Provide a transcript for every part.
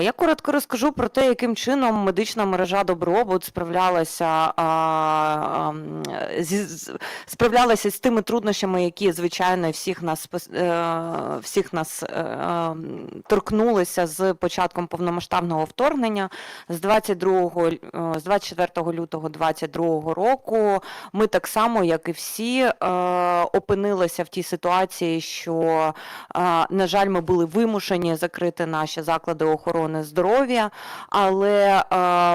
Я коротко розкажу про те, яким чином медична мережа Добробут справлялася, справлялася з тими труднощами, які, звичайно, всіх нас, е, всіх нас е, торкнулися з початком повномасштабного вторгнення. З 22, е, з 24 лютого 2022 року ми так само, як і всі, опинилися в тій ситуації, що, на жаль, ми були вимушені закрити наші заклади охорони здоров'я, але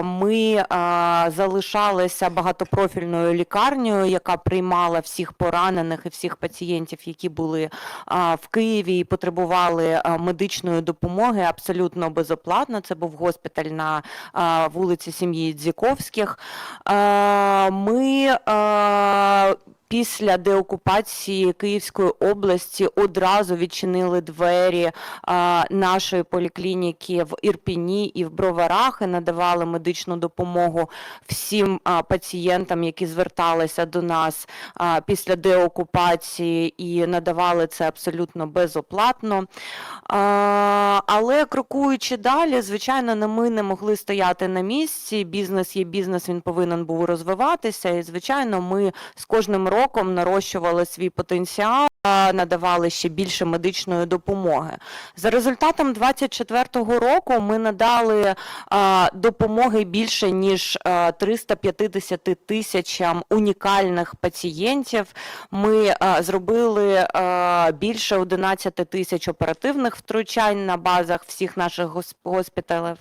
ми залишалися багатопрофільною лікарнею, яка приймала всіх поранених і всіх пацієнтів, які були а, в Києві і потребували а, медичної допомоги абсолютно безоплатно. Це був госпіталь на а, вулиці сім'ї Дзіковських. А, Ми е, після деокупації Київської області одразу відчинили двері нашої поліклініки в Ірпіні і в Броварах і надавали медичну допомогу всім пацієнтам, які зверталися до нас після деокупації, і надавали це абсолютно безоплатно. Але крокуючи далі, звичайно, не ми не могли стояти на місці. Бізнес є бізнес, він повинен був розвиватися. І, звичайно, ми з кожним роком нарощували свій потенціал. Надавали ще більше медичної допомоги. За результатом 24-го року ми надали допомоги більше ніж а, 350 тисячам унікальних пацієнтів. Ми зробили більше 11 тисяч оперативних втручань на базах всіх наших гос- госпіталів.